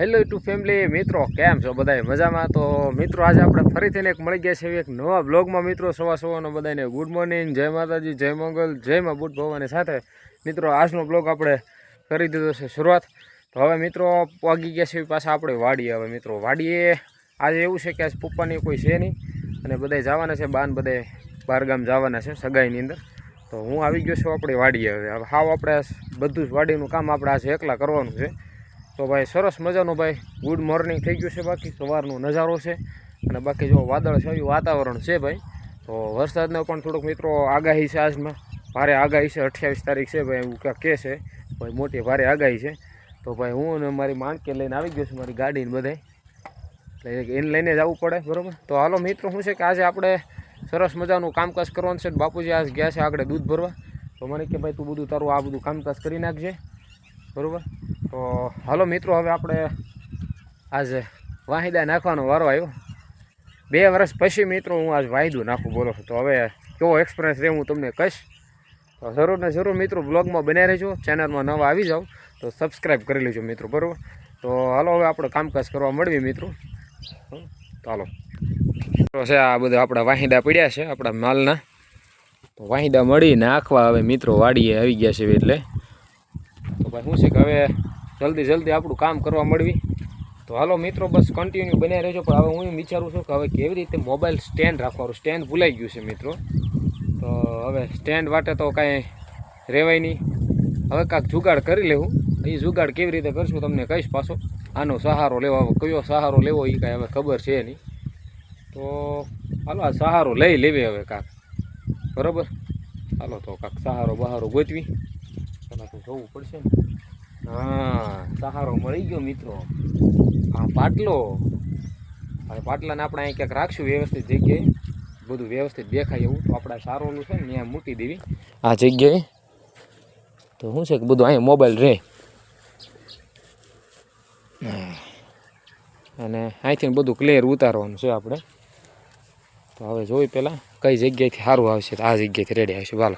Hello two family મિત્રો, કેમ છો બધાય? મજામાં? તો મિત્રો, આજે આપણે ફરીથી એક મળી ગયા છે એક નવા બ્લોગમાં મિત્રો સવા સવાનો બધાને ગુડ મોર્નિંગ જય માતાજી, જય મંગલ, જય માં બુટ ભવાની સાથે. મિત્રો, આજનો બ્લોગ આપણે કરી દીધો છે શરૂઆત. તો હવે મિત્રો પગી ગયા છે પાછા આપણે વાડીએ. હવે મિત્રો, વાડીએ આજે એવું છે કે આજ પપ્પાની કોઈ છે નહીં. અને બધાય જવાના છે બાન બધાય બહારગામ જવાના છે, સગાઈની અંદર. તો હું આવી ગયો છું આપણે વાડીએ. હવે હાવ આપણે બધું જ વાડીનું કામ આપણે આજે એકલા કરવાનું છે. તો ભાઈ, સરસ મજાનું ભાઈ ગુડ મોર્નિંગ થઈ ગયું છે બાકી, સવારનો નજારો છે. અને બાકી જો વાદળ છાયું વાતાવરણ છે ભાઈ. તો વરસાદનો પણ થોડુંક મિત્રો આગાહી છે આજમાં. ભારે આગાહી છે, અઠ્યાવીસ તારીખ છે ભાઈ, એવું ક્યાંક કહે છે. ભાઈ, મોટી ભારે આગાહી છે. તો ભાઈ, હું અને મારી માણકે લઈને આવી ગયો છું, મારી ગાડીને એટલે એને લઈને જવું પડે, બરાબર? તો હાલો મિત્રો શું છે કે આજે આપણે સરસ મજાનું કામકાજ કરવાનું છે બાપુજી આજ ગયા છે આગળ દૂધ ભરવા. તો મને કે ભાઈ, તું બધું તારું આ બધું કામકાજ કરી નાખજે. બરાબર? તો હાલો મિત્રો, હવે આપણે આજે વાહિદા નાખવાનો વારો આવ્યો. બે વર્ષ પછી મિત્રો હું આજ વાહિદું નાખું બોલો છું. તો હવે કેવો એક્સપિરિયન્સ રહે હું તમને કહીશ. તો જરૂર ને જરૂર મિત્રો બ્લોગમાં બન્યા રહેજો, ચેનલમાં નવા આવી જાઓ, તો સબસ્ક્રાઈબ કરી લેજો મિત્રો, બરાબર? તો હાલો હવે આપણે કામકાજ કરવા મળીએ મિત્રો. હાલો. મિત્રો છે આ બધા આપણા વાહિદા પડ્યા છે, આપણા માલના. તો વાહિદા મળી નાખવા હવે મિત્રો વાડીએ આવી ગયા છે એટલે. તો ભાઈ શું છે કે હવે જલ્દી જલ્દી આપણું કામ કરવા મળવી. તો હાલો મિત્રો, બસ કન્ટિન્યુ બન્યા રહેજો. પણ હવે હું વિચારું છું કે હવે કેવી રીતે મોબાઈલ સ્ટેન્ડ રાખવાનું? સ્ટેન્ડ ભૂલાઈ ગયું છે મિત્રો. તો હવે સ્ટેન્ડ માટે તો કાંઈ રહેવાય નહીં. હવે કાંઈક જુગાડ કરી લેવું. એ જુગાડ કેવી રીતે કરશું તમને કહીશ પાછો. આનો સહારો લેવા. હવે કયો સહારો લેવો એ કાંઈ હવે ખબર છે નહીં. તો હાલો, આ સહારો લઈ લેવી હવે કાંક. બરાબર? હાલો, તો કાંક સહારો બહારો ગોતવી. પેલા તો જવું પડશે ને. હા. સહારો મળી ગયો મિત્રો. આ પાટલો. અને પાટલાને આપણે અહીં ક્યાંક રાખશું વ્યવસ્થિત જગ્યાએ. બધું વ્યવસ્થિત દેખાય એવું. તો આપણે સારોનું છે ને ત્યાં મૂકી દેવી. આ જગ્યાએ. તો શું છે કે બધું અહીંયા મોબાઈલ રહે. અને અહીંથી બધું ક્લિયર ઉતારવાનું છે આપણે. તો હવે જોઈ પહેલાં કઈ જગ્યાએથી સારું આવશે. તો આ જગ્યાએથી રેડી આવશે. ચાલો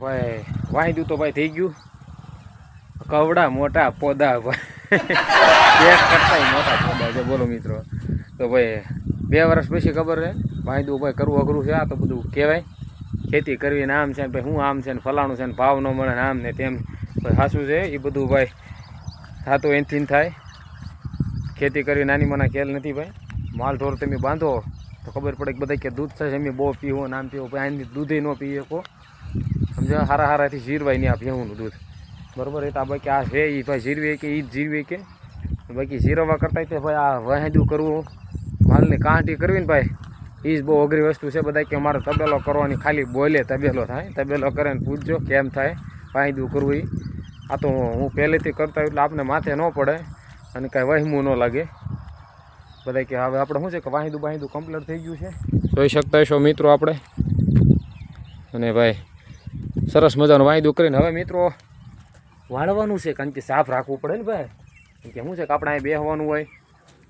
ભાઈ વાંધ્યું તો ભાઈ થઈ ગયું. કવડા મોટા પોદા કરતા મોટા પોદા છે, બોલો મિત્રો. તો ભાઈ, બે વર્ષ પછી ખબર છે વાંધ્યું ભાઈ કરવું અઘરું છે, આ તો બધું કહેવાય. ખેતી કરવી ને આમ છે ને ભાઈ, હું આમ છે ને, ફલાણું છે ને, ભાવ ન મળે ને આમ ને તેમ. ભાઈ સાચું છે એ બધું ભાઈ થતું એનથી થાય. ખેતી કરવી નાની મના ખેલ નથી ભાઈ. માલ ઢોર તમે બાંધો, તો ખબર પડે કે બધા કે દૂધ થશે એમ બહુ પીવો નામ પીવો. ભાઈ આની દૂધે ન પી શકો. સમજો હારા હારાથી જીરવાય નહીં આ ભેહુંનું દૂધ. બરાબર? એ તો આ બાકી આ છે એ ભાઈ જીરવે કે એ જ જીરવે કે. બાકી જીરવવા કરતાં તે ભાઈ આ વહેંદું કરવું. માલની કાંટી કરવી ને ભાઈ એ જ બહુ અઘરી વસ્તુ છે બધા કે મારે તબેલો કરવાની ખાલી બોલે તબેલો થાય. તબેલો કરે ને પૂછજો કેમ થાય. વાહિદું કરવું એ આ તો હું પહેલેથી કરતા એટલે આપણે માથે ન પડે અને કાંઈ વહેમું ન લાગે. બધા કે હવે આપણે શું છે કે વાહિદું બાહિદું કમ્પ્લીટ થઈ ગયું છે. જોઈ શકતા છો મિત્રો આપણે. અને ભાઈ સરસ મજાનું વાયદું કરીને. હવે મિત્રો, વાળવાનું છે, કારણ કે સાફ રાખવું પડે ને ભાઈ. કેમ કે શું છે કે આપણે અહીં બેસવાનું હોય,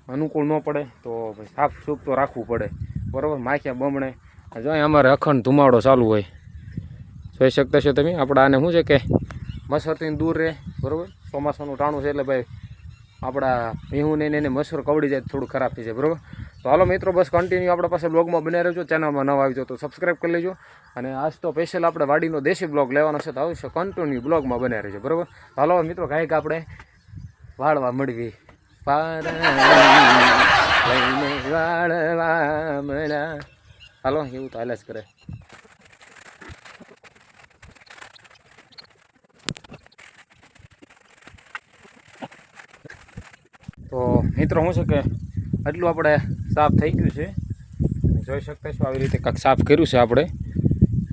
અનુકૂળ ન પડે, તો સાફ સૂફ તો રાખવું પડે. બરાબર? માખ્યા બમણે. જો અમારે અખંડ ધુમાડો ચાલુ હોય. જોઈ શકતા છો તમે? આપણે આને શું છે કે મચ્છરથી દૂર રહે. બરાબર? ચોમાસાનું ટાણું છે એટલે ભાઈ આપણા ભીહું ને એને મચ્છર કવડી જાય થોડું ખરાબ થઈ જાય. બરાબર? તો હાલો મિત્રો, બસ કન્ટિન્યુ આપણા પાસે બ્લોગમાં બને રહેજો ચેનલમાં નવા આવી તો સબસ્ક્રાઈબ કરી લેજો. અને આજ તો સ્પેશિયલ આપણે વાડીનો દેશી બ્લોગ લેવાનો છે, તો આવશે કન્ટિન્યુ બ્લોગમાં બને રહેજો, બરાબર? હાલો, મિત્રો, કાંઈક આપણે વાળવા મળવી વાળવા હાલો, એવું તો હાલે જ કરે. તો મિત્રો, શું છે કે, આટલું આપણે સાફ થઈ ગયું છે. જોઈ શકતા છો આવી રીતે કાંક સાફ કર્યું છે આપણે.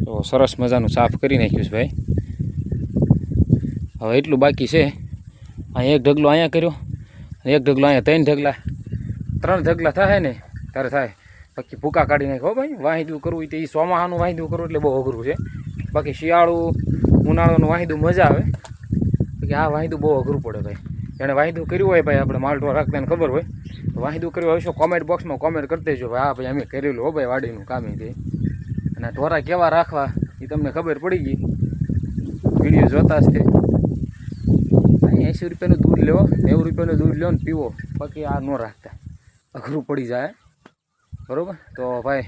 તો સરસ મજાનું સાફ કરી નાખ્યું છે ભાઈ. હવે એટલું બાકી છે. અહીં એક ઢગલો અહીંયા કર્યો એક ઢગલો અહીંયા ત્રણ ઢગલા. ત્રણ ઢગલા થાય ને, ત્યારે થાય. બાકી ભૂકા કાઢી નાખો. ભાઈ, વાહિદું કરવું તો એ ચોમાહાનું વાહિદું કરવું એટલે બહુ અઘરું છે. બાકી શિયાળું, ઉનાળાનું વાહિદું મજા આવે. બાકી આ વાહિદું બહુ અઘરું પડે ભાઈ. એણે વાહિદું કર્યું હોય ભાઈ, આપણે માલટો રાખતાને ખબર હોય. તો વાહિદું કર્યું હોય કોમેન્ટ બોક્સમાં કોમેન્ટ કરી દેજો. ભાઈ, હા, ભાઈ, અમે કરેલું હો, ભાઈ, વાડીનું કામ તે અને ઢોરા કેવા રાખવા, એ તમને ખબર પડી ગઈ. વીડિયો જોતા જ તે. એંસી રૂપિયાનું દૂધ લેવો નેવું રૂપિયાનું દૂધ લેવો ને પીવો. બાકી આ ન રાખતા. અઘરું પડી જાય બરાબર? તો ભાઈ,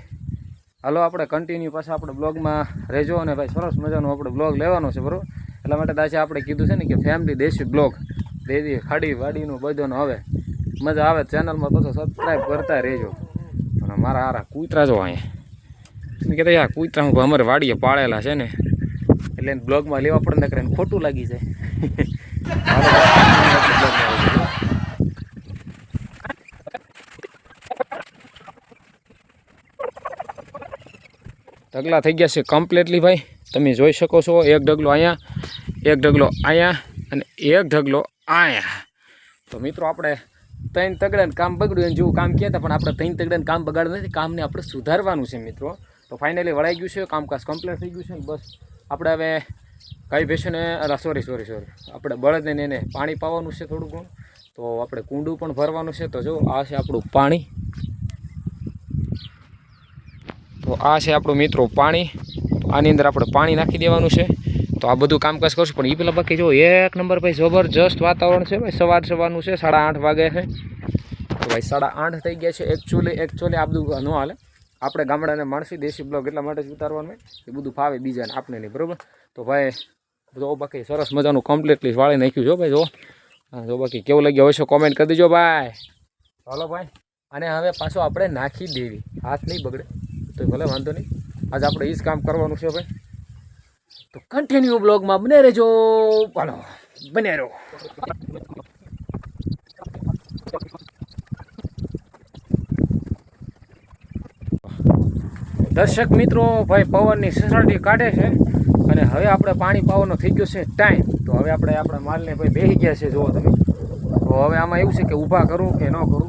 હાલો આપણે કન્ટિન્યુ પાછા આપણે બ્લોગમાં રહેજો અને ભાઈ, સરસ મજાનો આપણે બ્લોગ લેવાનો છે, બરાબર? એટલા માટે દાચે આપણે કીધું છે ને કે ફેમિલી દેશી બ્લોગ દેદી ખાડી વાડીનું બધું હવે. મજા આવે ચેનલમાં પાછો સબસ્ક્રાઈબ કરતા રહેજો. અને મારા હારા કૂતરા જો અહીંયા. કીધું યાર કૂતરા હું અમારે વાડીએ પાળેલા છે ને. એટલે બ્લોગમાં લેવા પડે ને કરે ખોટું લાગી જાય. ઢગલા થઈ ગયા છે કમ્પ્લીટલી ભાઈ. તમે જોઈ શકો છો, એક ઢગલો અહીંયા, એક ઢગલો અહીંયા, અને એક ઢગલો અહીંયા. તો મિત્રો, આપણે ત્રણ તગડાને કામ બગડ્યું જેવું કામ કહેતા, પણ આપણે ત્રણ તગડાને કામ બગાડવું નથી, કામને આપણે સુધારવાનું છે મિત્રો. તો ફાઇનલી વળાઈ ગયું છે, કામકાજ કમ્પ્લીટ થઈ ગયું છે બસ. આપણે હવે ગાય ભેંસોને સોરી સોરી સોરી આપણે બળદને એને પાણી પાવાનું છે થોડું ઘણું. તો આપણે કુંડું પણ ભરવાનું છે. તો જો, આ છે આપણું પાણી. તો આ છે આપણું મિત્રો પાણી. આની અંદર આપણે પાણી નાખી દેવાનું છે. તો આ બધું કામકાજ કરશું, પણ એ પેલા બાકી જો એક નંબર ભાઈ જબરજસ્ત વાતાવરણ છે ભાઈ, સવાર સવારનું છે, સાડા આઠ વાગે છે. તો ભાઈ સાડા આઠ થઈ ગયા છે એકચ્યુઅલી એકચ્યુઅલી આ બધું ન હાલે. આપણે ગામડાને માણસી દેશી બ્લોગ એટલા માટે જ ઉતારવાનું એ બધું ફાવે બીજાને આપણે નહીં, બરાબર? તો ભાઈ, જો બાકી સરસ મજાનું કમ્પ્લીટલી વાળી નાખ્યું જો ભાઈ, જો. જો બાકી કેવું લાગ્યું હોય છે કોમેન્ટ કરી દેજો ભાઈ. ચાલો ભાઈ અને હવે પાછો આપણે નાખી દેવી. હાથ નહીં બગડે, તો ભલે વાંધો નહીં. આજે આપણે એ જ કામ કરવાનું છે ભાઈ. તો કન્ટિન્યુ બ્લોગમાં બને રહેજો. ચાલો બને રહો. દર્શક મિત્રો, ભાઈ પવનની સસરટી કાઢે છે અને હવે આપણે પાણી પાવાનો થઈ ગયો છે ટાઈમ. તો હવે આપણે આપણા માલને ભાઈ બેસી ગયા છે, જુઓ તમે. તો હવે આમાં એવું છે કે ઊભા કરું કે ન કરું.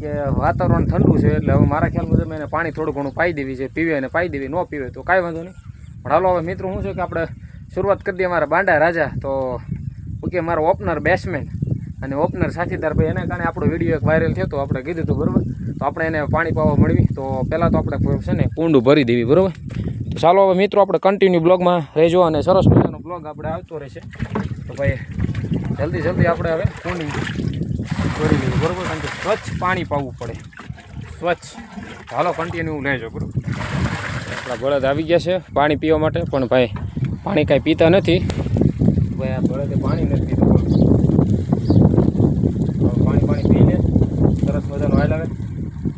કે વાતાવરણ ઠંડુ છે, એટલે હવે મારા ખ્યાલ મુજબ એને પાણી થોડું ઘણું પાઈ દેવી છે. પીવે અને પાઈ દેવી, ન પીવે તો કાંઈ વાંધો નહીં. પણ હાલો હવે મિત્રો શું છે કે આપણે શરૂઆત કરી દઈએ મારા બાંડા રાજા. તો ઓકે, મારો ઓપનર બેટ્સમેન અને ઓપનર સાથીદાર ભાઈ, એના કારણે આપણો વીડિયો એક વાયરલ થયો તો આપણે કીધું હતું, બરાબર? તો આપણે એને પાણી પાવા મળવી તો પહેલાં તો આપણે છે ને કુંડું ભરી દેવી, બરાબર? તો ચાલો હવે મિત્રો આપણે કન્ટિન્યુ બ્લોગમાં રહેજો અને સરસ મજાનો બ્લોગ આપણે આવતો રહેશે. તો ભાઈ, જલ્દી જલ્દી આપણે હવે કુંડી ભરી દેવી, બરાબર? કારણ કે સ્વચ્છ પાણી પાવું પડે. સ્વચ્છ. હાલો કન્ટિન્યુ લેજો, બરાબર? આપણા બળદ આવી ગયા છે પાણી પીવા માટે, પણ ભાઈ પાણી કાંઈ પીતા નથી. ભાઈ, આ બળદે પાણી નથી પીતું પાણી પાણી પીને સરસ મજાનો હાલ આવે.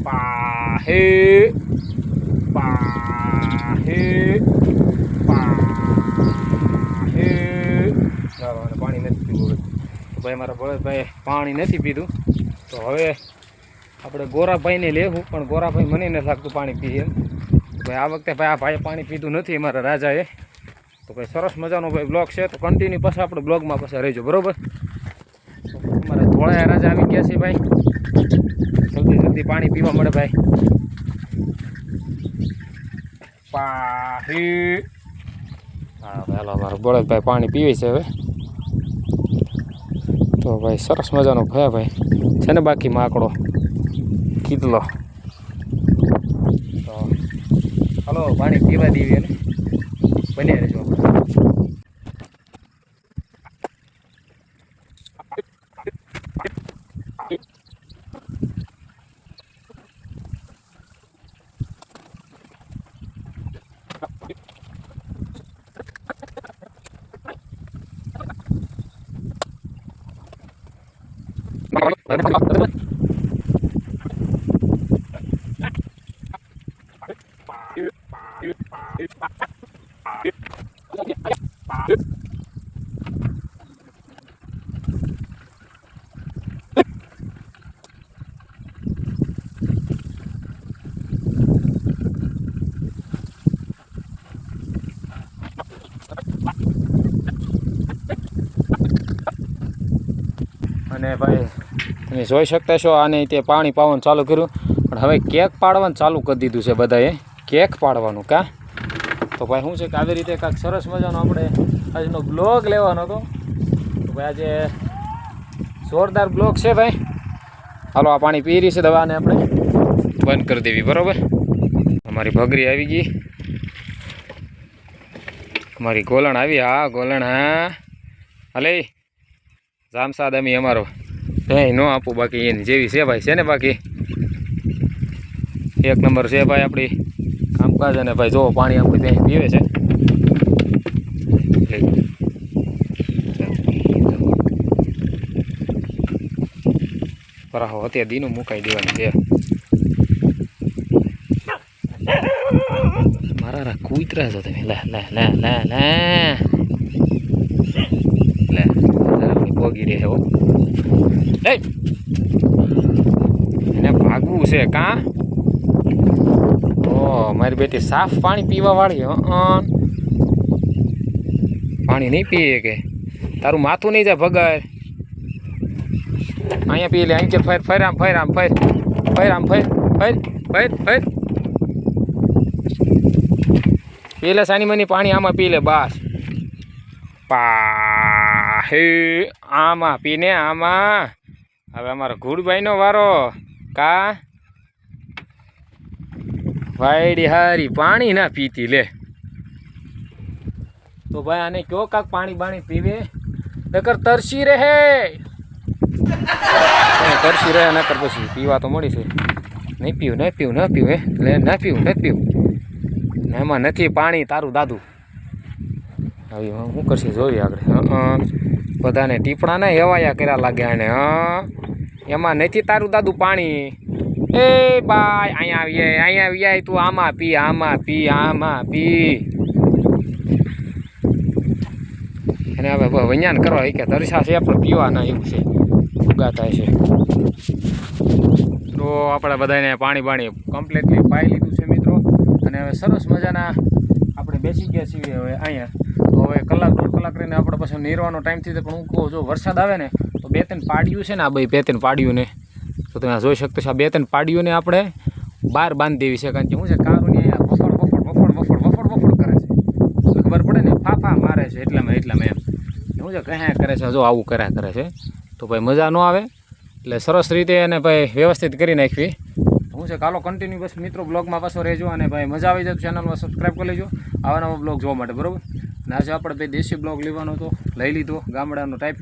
પાહે પાહે પાહે. પાણી નથી પીવું ભાઈ, મારા બળદભાઈ પાણી નથી પીધું. તો હવે આપણે ગોરાભાઈને લેવું, પણ ગોરાભાઈ મને નથી લાગતું પાણી પીએ એમ. ભાઈ, આ વખતે ભાઈ આ ભાઈ પાણી પીધું નથી અમારા રાજાએ. તો ભાઈ સરસ મજાનો ભાઈ બ્લોગ છે. તો કન્ટિન્યુ પાછા આપણે બ્લોગમાં પાછા રહેજો, બરાબર? અમારા ધોળાયા રાજા આવી ગયા છે ભાઈ. જલ્દી જલ્દી પાણી પીવા મળે ભાઈ. પાહી. હા હાલો, અમારો બળદભાઈ પાણી પીવે છે હવે. તો ભાઈ સરસ મજાનો ભયા ભાઈ. છે ને બાકી માકડો? કીધલો તો હાલો પાણી પીવા દેવી અને બન્યા રહેજો આપણે. અને ભાઈ તમે જોઈ શકતા છો, આને તે પાણી પાવાનું ચાલુ કર્યું. પણ હવે કેક પાડવાનું ચાલુ કરી દીધું છે બધાએ. કેક પાડવાનું કા? તો ભાઈ શું છે કે આવી રીતે કાંઈક સરસ મજાનો આપણે આજનો બ્લોગ લેવાનો હતો. તો ભાઈ આજે જોરદાર બ્લોગ છે ભાઈ. હાલો, આ પાણી પી રહી છે દવાને આપણે. બંધ કરી દેવી, બરાબર? અમારી ભગરી આવી ગઈ. અમારી ગોલણ આવી, હા, ગોલણ, હા. હલે, જામસાદ અમી અમારો. એ ન આપું, બાકી એની જેવી છે ભાઈ છે ને બાકી? એક નંબર છે ભાઈ આપણી કામકાજ અને ભાઈ જો પાણી આપણે ત્યાં પીવે છે. પરાહો અત્યારે દીનું મુકાઈ દેવાનું છે. મારા રા કૂતરા છો તમે. લે લે લે લે લે. લે. પોગી રહે એને ભાગવું છે કાં? મારી બેટી સાફ પાણી પીવા વાળી પાણી નહીં પીએ કે? તારું માથું નહીં જાય ભગાય. અહીંયા પી લે, અહીં ફેર ફેર આમ ફેર આમ, ફેર. ફેર આમ, ફેર ફેર ફેર ફેર. પી લે સાની મની પાણી આમાં પી લે, બસ. પા હે આમાં પીને આમાં. હવે અમારો ગુડભાઈનો વારો. કા? વાયડી હારી પાણી ના પીતી લે. તો ભાઈ આને કયો કાક પાણી બાણી પીવે? નકર તરસી રહે. તરસી રહે, નકર પછી પીવા તો મળી છે. નહીં પીવું નહીં પીવું, ન પીવું એટલે ન પીવું નહીં પીવું. એમાં નથી પાણી તારું દાદું. હવે હું કરશે, જોઈએ આગળ. બધાને ટીપણા ને હેવાયા કર્યા લાગ્યા એને હ? એમાં નથી તારું દાદુ પાણી. એ બાય, અહીંયા આવીએ અહીંયા આવીએ, તું આમાં પી આમાં પી આમાં પી. અને હવે વૈયાન કરવા કે તરસા છે પણ પીવાના એવું છે. ઉગાતા છે. તો આપણે બધાને પાણી બાણી કમ્પ્લીટલી પાઈ લીધું છે મિત્રો. અને હવે સરસ મજાના આપણે બેસી ગયા છીએ હવે અહીંયા. તો હવે કલાક દોઢ કલાક રહીને આપણે પછી નીરવાનો ટાઈમ થઈ પણ હું કહું, જો વરસાદ આવે ને, તો બે ત્રણ પાડ્યું છે ને આ ભાઈ બે ત્રણ પાડ્યું ને તો તમે જોઈ શકતો છો, આ બે ત્રણ પાડીઓને આપણે બહાર બાંધી દેવી છે. કારણ કે શું છે કારોની અહીંયા વફડ વફડ વફડ વફડ વફડ વફડ કરે છે. ખબર પડે ને, ફાફા મારે છે એટલામાં એટલામાં એમ. શું છે કહે કરે છે જો આવું કર્યા કરે છે. તો ભાઈ મજા ન આવે. એટલે સરસ રીતે એને ભાઈ વ્યવસ્થિત કરી નાખવી. હું છે કાલો કન્ટિન્યુ બસ મિત્રો બ્લોગમાં પાછો રહેજો અને ભાઈ મજા આવી જાય ચેનલમાં સબસ્ક્રાઈબ કરી લેજો. આવા નવા બ્લોગ જોવા માટે, બરાબર? અને આજે આપણે ભાઈ દેશી બ્લોગ લેવાનો હતો, લઈ લીધો ગામડાનો ટાઈપ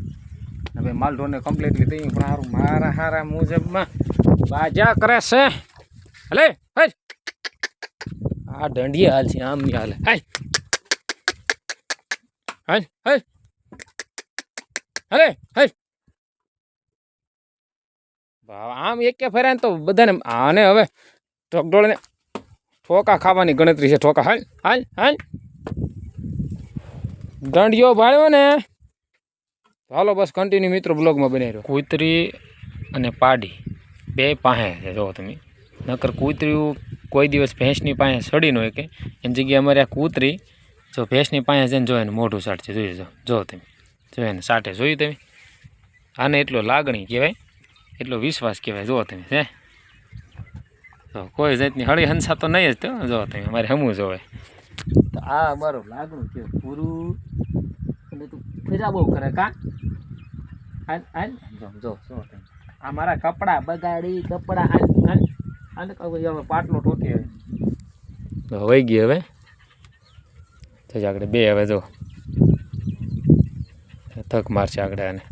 અને ભાઈ માલ ઢોરને કમ્પ્લીટલી થઈ પણ હારું, મારા હારા મુજબમાં બાજા કરે છે. હલે આ દંડિયા હાલ છે આમ ની હાલે. હાય હાય હાય હલે. હાય આમ એક કે ફેરાય ને તો બધાને આને હવે ઢોકઢોળને ઠોકા ખાવાની ગણતરી છે, ઠોકા. હાલ હાલ હાલ. દંડિયો ભાળ્યો ને હાલો બસ કન્ટિન્યુ મિત્રો બ્લોગમાં બની રહ્યો. કૂતરી અને પાડી, બે પાસે છે જો તમે. નકર કૂતરીયું કોઈ દિવસ ભેંસની પાસે સડી ન હોય કે એની જગ્યાએ અમારે આ કૂતરી, જો ભેંસની પાસે જઈને જો એને મોઢું સાટશે, જોઈ જો જો તમે જો એને સાટે, જોયું તમે? આને એટલો લાગણી કહેવાય, એટલો વિશ્વાસ કહેવાય, જુઓ તમે છે તો કોઈ જાતની હળી હંસા તો નહીં જ તો જો તમે, અમારે હમું જોવે તો આ અમારું લાગણું છે, પૂરું. એટલે તું ફેરા બહુ કરે, કા? જો જો શું આ મારા કપડાં બગાડી, કપડાં આને કહું હવે પાટલો ઠોકે હવે. વહી ગઈ હવે. તો આગળ બે હવે જો. તક મારશે આગળ આને.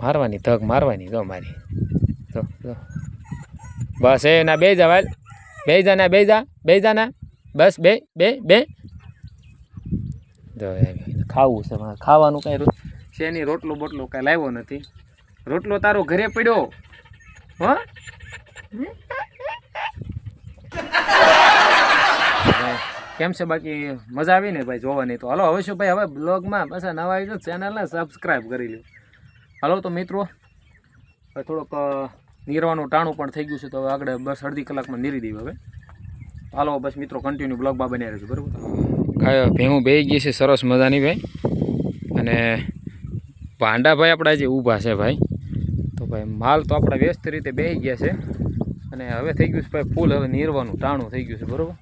મારવાની, થક મારવાની જો મારી. જો જો. બસ, એ ના બે જા બે જા ના બે જા બે જા ના બસ, બે બે બે. ખાવું છે ખાવાનું કાંઈ છે નહીં રોટલો બોટલો કાંઈ લાવ્યો નથી. રોટલો તારો ઘરે પડ્યો. હો? કેમ છે બાકી? મજા આવી ને ભાઈ જોવાની તો. હલો, હવે શું ભાઈ? હવે બ્લોગમાં પાછા નવા આવી જાઓ ચેનલને સબસ્ક્રાઈબ કરી લો હલો તો મિત્રો થોડોક નીરવાનું ટાણું પણ થઈ ગયું છે તો હવે આગળ બસ અડધી કલાકમાં નીરી દઈએ હવે. હાલો, બસ મિત્રો કન્ટિન્યુ બ્લોગમાં રહ્યો છે બરાબર? ભેહું બે ગઈ છે સરસ મજાની ભાઈ. અને ભાંડા ભાઈ આપણા જે ઊભા છે ભાઈ. તો ભાઈ માલ તો આપણા વ્યસ્ત રીતે બે ગયા છે. અને હવે થઈ ગયું છે ભાઈ ફૂલ, હવે નીરવાનું, ટાણું થઈ ગયું છે, બરાબર?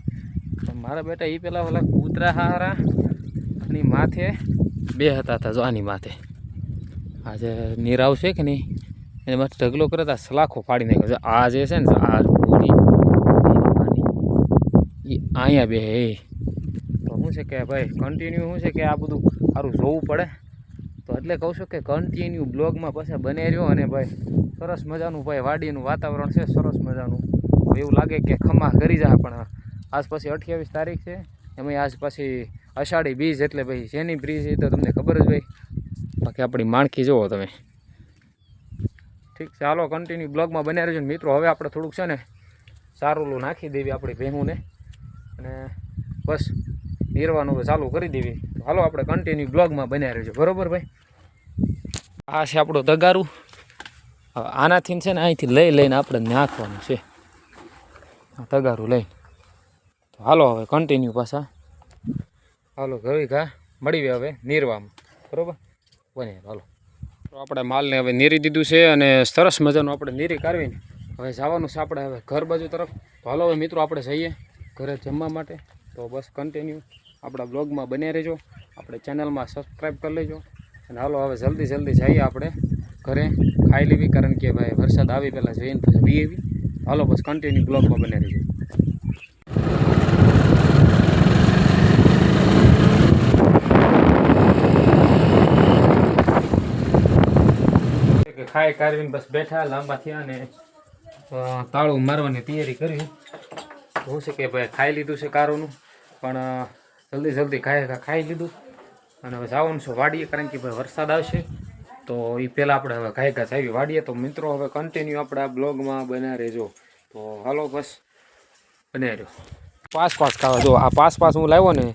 મારા બેટા એ પેલા ઓલા કૂતરા હારા ની માથે બે હતા હતા જો આની માથે. આજે નીર છે કે નહીં? એને માટે ઢગલો કરે તા સલાખો ફાડી નાખ્યો. આ જે છે ને આ પૂરી એ અહીંયા બે હે છે કે ભાઈ કન્ટિન્યુ શું છે કે આ બધું સારું જોવું પડે? તો એટલે કહું છું કે કન્ટિન્યુ બ્લોગમાં પછી બને રહ્યો અને ભાઈ સરસ મજાનું ભાઈ વાડીનું વાતાવરણ છે, સરસ મજાનું. એવું લાગે કે ખમા કરી જાય પણ આજ પછી અઠ્યાવીસ તારીખ છે. એમાં આજ પછી અષાઢી બીજ એટલે ભાઈ શેની બ્રીજ એ તો તમને ખબર જ ભાઈ. બાકી આપણી માણકી જુઓ તમે. ઠીક છે, હાલો કન્ટિન્યુ બ્લોગમાં બન્યા રહેજો. મિત્રો, હવે આપણે થોડુંક છે ને સારું નાખી દેવી આપણી ભેહુંને. અને બસ. નિર્વાનું હવે ચાલુ કરી દેવી. તો હાલો આપણે કન્ટિન્યુ બ્લોગમાં બન્યા રહેજો. બરોબર ભાઈ? આ છે આપણું તગારું હવે આનાથી છે ને અહીંથી લઈ લઈને આપણે નાખવાનું છે. તગારું લઈને. તો હાલો હવે કન્ટિન્યુ પાછા. હાલો, ઘરે ઘા મળી હવે નીરવામાં. બરાબર? બને, હાલો. તો આપણે માલને હવે નીરી દીધું છે અને સરસ મજાનું આપણે નીરી કાઢવીને હવે જવાનું છે આપણે હવે ઘર બાજુ તરફ. તો હાલો હવે મિત્રો, આપણે જઈએ ઘરે જમવા માટે. તો બસ કન્ટિન્યુ આપણા બ્લોગમાં બને રહેજો. આપણે ચેનલમાં સબસ્ક્રાઈબ કરી લેજો. અને હાલો, હવે જલ્દી જલ્દી જઈએ આપણે ઘરે. ખાઈ લેવી કારણ કે ભાઈ વરસાદ આવી પહેલાં જઈને પછી બી એવી હાલો, બસ કન્ટિન્યુ બ્લોગમાં બને રહેજો. ખાઈ કાઢીને બસ બેઠા, લાંબા થયા અને તાળું મારવાની તૈયારી કરી. શું છે કે ભાઈ ખાઈ લીધું છે કારોનું, પણ જલ્દી જલ્દી ખાઈ ખાઈ લીધું. અને હવે જવાનું છે વાડીએ, કારણ કે ભાઈ વરસાદ આવશે. તો એ પહેલાં આપણે હવે ખાઈ ઘાસ આવી વાડીએ. તો મિત્રો, હવે કન્ટિન્યુ આપણે આ બ્લોગમાં બના રહેજો. તો હાલો બસ બને રહ્યો. પાસ પાસ ખાવા, જો, આ પાસ પાસ હું લાવ્યો ને,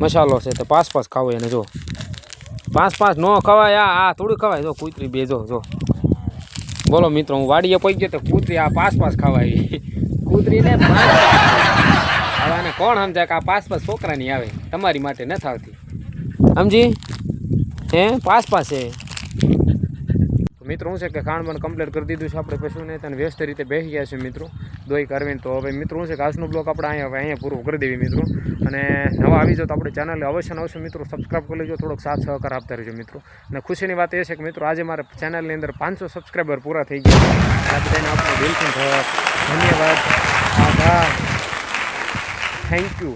મસાલો છે, તો પાસ પાસ ખાવો એને, જો. પાંચ પાંચ નો ખવાય, આ આ થોડું ખવાય. જો, કૂતરી બે, જો બોલો મિત્રો, હું વાડીએ પહોંચી ગયો તો કૂતરી આ પાસ પાસ ખવાય કૂતરીને પાંચ આને કોણ સમજાય કે આ પાસ પાસ છોકરાની આવે? તમારી માટે નથી આવતી સમજી? હે? પાસ પાસ છે મિત્રો હું છે કે ખાણ પણ કમ્પ્લીટ કરી દીધું છે આપણે પશુને તને વ્યસ્ત રીતે બેસી ગયા છે મિત્રો. દોઈ કરવીને તો હવે મિત્રો હું છે કે આજનો બ્લોગ આપણે અહીંયા હવે અહીંયા પૂરું કરી દેવી મિત્રો. અને નવા આવી જાઓ તો આપણે ચેનલ અવશ્ય ને અવશ્ય મિત્રો સબસ્ક્રાઈબ કરી લેજો થોડોક સાથ સહકાર આપતા રહેજો મિત્રો. અને ખુશીની વાત એ છે કે મિત્રો આજે મારે ચેનલની અંદર પાંચસો સબસ્ક્રાઈબર પૂરા થઈ ગયા આપણે બધાને આપણો દિલથી ધન્યવાદ. આભાર. થેન્ક યુ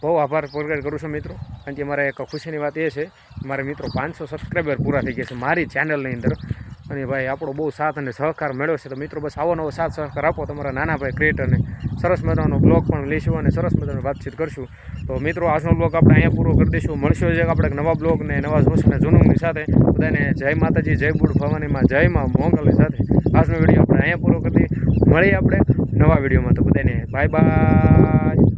બહુ આભાર પ્રગટ કરું છું મિત્રો. કારણ કે મારે એક ખુશીની વાત એ છે, મારા મિત્રો પાંચસો સબસ્ક્રાઈબર પૂરા થઈ ગયા છે મારી ચેનલની અંદર. અને ભાઈ, આપણો બહુ સાથ અને સહકાર મળ્યો છે. તો મિત્રો, બસ આવો નવો સાથ સહકાર આપો. તમારા નાના ભાઈ ક્રિએટરને સરસ મજાનો બ્લોગ પણ લઈશું અને સરસ મજાની વાતચીત કરશું. તો મિત્રો, આજનો બ્લોગ આપણે અહીંયા પૂરો કરી દઈશું. મળશું છે આપણે નવા બ્લોગ ને નવા જોશ અને જુનુમની સાથે. બધાને જય માતાજી, જય બુડ ભવાનીમાં, જય માં મોંગલની સાથે. આજનો વીડિયો આપણે અહીંયા પૂરો કરી દઈએ. મળીએ આપણે નવા વિડીયોમાં તો બધાને બાય બાય